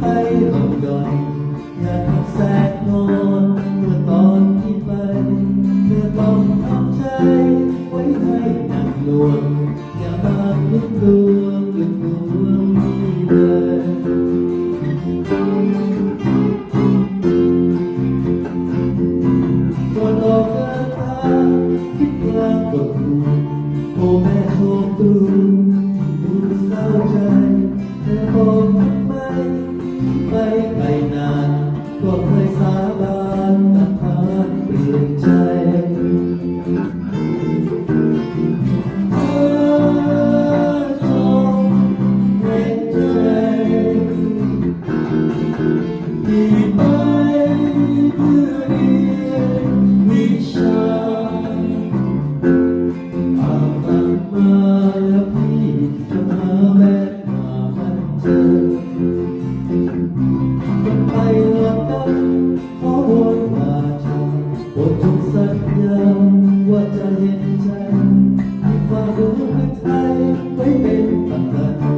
ไปลงดอยอยากแสกนอนเมื่อตอนที่ไป เธอตองทำใจ ไว้ให้นักหน่วงอย่ามาลุกลวงหรือลวงที่เลยตัดอกกระทาคิดกางกดโอแม่โอตู ดจงสัญญาว่าจะเห็นใจที่ฝ่าดวงไทยไว้เป็นประกัน